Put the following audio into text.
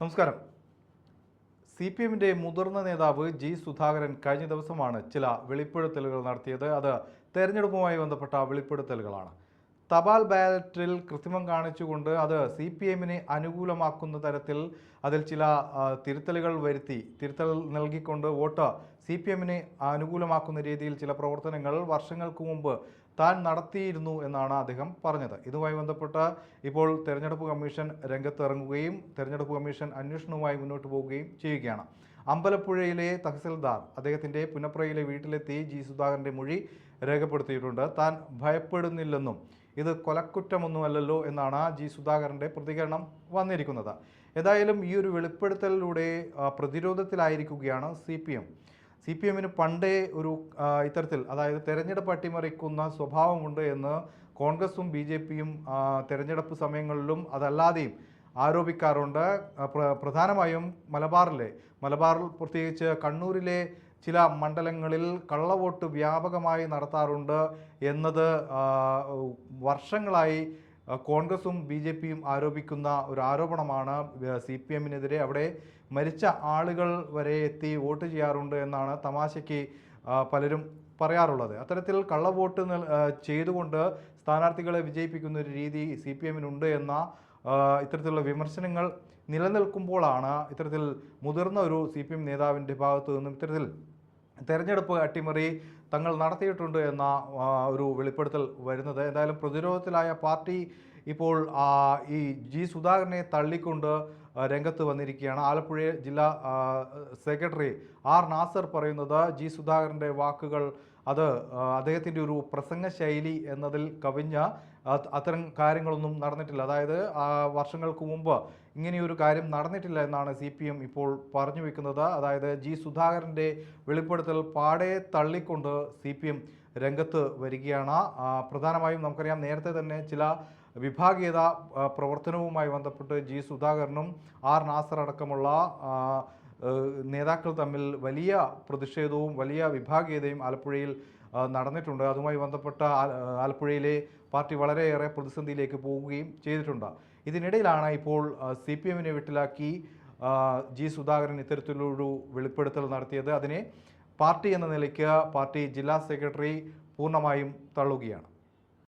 നമസ്കാരം. C P എമ്മിന്റെ മുതിർന്ന നേതാവ് ജി സുധാകരൻ കഴിഞ്ഞ ദിവസമാണ് ചില വെളിപ്പെടുത്തലുകൾ നടത്തിയത്. അത് തെരഞ്ഞെടുപ്പുമായി ബന്ധപ്പെട്ട വെളിപ്പെടുത്തലുകളാണ്. തപാൽ ബാലറ്റിൽ കൃത്രിമം കാണിച്ചുകൊണ്ട് അത് സി പി എമ്മിനെ അനുകൂലമാക്കുന്ന തരത്തിൽ അതിൽ ചില തിരുത്തലുകൾ വരുത്തി തിരുത്തൽ നൽകിക്കൊണ്ട് വോട്ട് സി പി എമ്മിനെ അനുകൂലമാക്കുന്ന രീതിയിൽ ചില പ്രവർത്തനങ്ങൾ വർഷങ്ങൾക്ക് മുമ്പ് താൻ നടത്തിയിരുന്നു എന്നാണ് അദ്ദേഹം പറഞ്ഞത്. ഇതുമായി ബന്ധപ്പെട്ട് ഇപ്പോൾ തെരഞ്ഞെടുപ്പ് കമ്മീഷൻ രംഗത്തിറങ്ങുകയും തെരഞ്ഞെടുപ്പ് കമ്മീഷൻ അന്വേഷണവുമായി മുന്നോട്ട് പോവുകയും ചെയ്യുകയാണ്. അമ്പലപ്പുഴയിലെ തഹസിൽദാർ അദ്ദേഹത്തിന്റെ പുനപ്രയിലെ വീട്ടിലെത്തി ജി സുധാകരന്റെ മൊഴി രേഖപ്പെടുത്തിയിട്ടുണ്ട്. താൻ ഭയപ്പെടുന്നില്ലെന്നും ഇത് കൊലക്കുറ്റമൊന്നുമല്ലല്ലോ എന്നാണ് ജി സുധാകരന്റെ പ്രതികരണം വന്നിരിക്കുന്നത്. ഏതായാലും ഈ ഒരു വെളിപ്പെടുത്തലിലൂടെ പ്രതിരോധത്തിലായിരിക്കുകയാണ് C P M. C P എമ്മിന് പണ്ടേ ഒരു ഇത്തരത്തിൽ അതായത് തെരഞ്ഞെടുപ്പ് അട്ടിമറിക്കുന്ന സ്വഭാവമുണ്ട് എന്ന് കോൺഗ്രസും ബി ജെ പിയും തെരഞ്ഞെടുപ്പ് സമയങ്ങളിലും അതല്ലാതെയും ആരോപിക്കാറുണ്ട്. പ്രധാനമായും മലബാറിലെ മലബാറിൽ പ്രത്യേകിച്ച് കണ്ണൂരിലെ ചില മണ്ഡലങ്ങളിൽ കള്ളവോട്ട് വ്യാപകമായി നടത്താറുണ്ട് എന്നത് വർഷങ്ങളായി കോൺഗ്രസും ബി ജെ പിയും ആരോപിക്കുന്ന ഒരു ആരോപണമാണ് സി പി എമ്മിനെതിരെ. അവിടെ മരിച്ച ആളുകൾ വരെ എത്തി വോട്ട് ചെയ്യാറുണ്ട് എന്നാണ് തമാശയ്ക്ക് പലരും പറയാറുള്ളത്. അത്തരത്തിൽ കള്ളവോട്ട് ചെയ്തുകൊണ്ട് സ്ഥാനാർത്ഥികളെ വിജയിപ്പിക്കുന്ന ഒരു രീതി സി പി എമ്മിനുണ്ട് എന്ന ഇത്തരത്തിലുള്ള വിമർശനങ്ങൾ നിലനിൽക്കുമ്പോഴാണ് ഇത്തരത്തിൽ മുതിർന്ന ഒരു സി പി എം നേതാവിന്റെ ഭാഗത്തു നിന്നും ഇത്തരത്തിൽ തെരഞ്ഞെടുപ്പ് അട്ടിമറി തങ്ങൾ നടത്തിയിട്ടുണ്ട് എന്ന ഒരു വെളിപ്പെടുത്തൽ വരുന്നത്. എന്തായാലും പ്രതിരോധത്തിലായ പാർട്ടി ഇപ്പോൾ ഈ ജി സുധാകരനെ തള്ളിക്കൊണ്ട് രംഗത്ത് വന്നിരിക്കുകയാണ്. ആലപ്പുഴ ജില്ലാ സെക്രട്ടറി ആർ നാസർ പറയുന്നത് ജി സുധാകരന്റെ വാക്കുകൾ അത് അദ്ദേഹത്തിന്റെ ഒരു പ്രസംഗ ശൈലി എന്നതിൽ കവിഞ്ഞ അത്തരം കാര്യങ്ങളൊന്നും നടന്നിട്ടില്ല. അതായത് വർഷങ്ങൾക്ക് മുമ്പ് ഇങ്ങനെയൊരു കാര്യം നടന്നിട്ടില്ല എന്നാണ് സി ഇപ്പോൾ പറഞ്ഞു വെക്കുന്നത്. അതായത് ജി സുധാകരന്റെ വെളിപ്പെടുത്തൽ പാടെ തള്ളിക്കൊണ്ട് സി പി എം രംഗത്ത് വരികയാണ്. പ്രധാനമായും നമുക്കറിയാം നേരത്തെ തന്നെ ചില വിഭാഗീയത പ്രവർത്തനവുമായി ബന്ധപ്പെട്ട് ജി സുധാകരനും ആർ നാസർ അടക്കമുള്ള നേതാക്കൾ തമ്മിൽ വലിയ പ്രതിഷേധവും വലിയ വിഭാഗീയതയും ആലപ്പുഴയിൽ നടന്നിട്ടുണ്ട്. അതുമായി ബന്ധപ്പെട്ട ആലപ്പുഴയിലെ പാർട്ടി വളരെയേറെ പ്രതിസന്ധിയിലേക്ക് പോവുകയും ചെയ്തിട്ടുണ്ട്. ഇതിനിടയിലാണ് ഇപ്പോൾ സി പി എമ്മിനെ വിട്ടിലാക്കി ജി സുധാകരൻ ഇത്തരത്തിലൊരു വെളിപ്പെടുത്തൽ നടത്തിയത്. അതിനെ പാർട്ടി എന്ന നിലയ്ക്ക് പാർട്ടി ജില്ലാ സെക്രട്ടറി പൂർണമായും തള്ളുകയാണ്.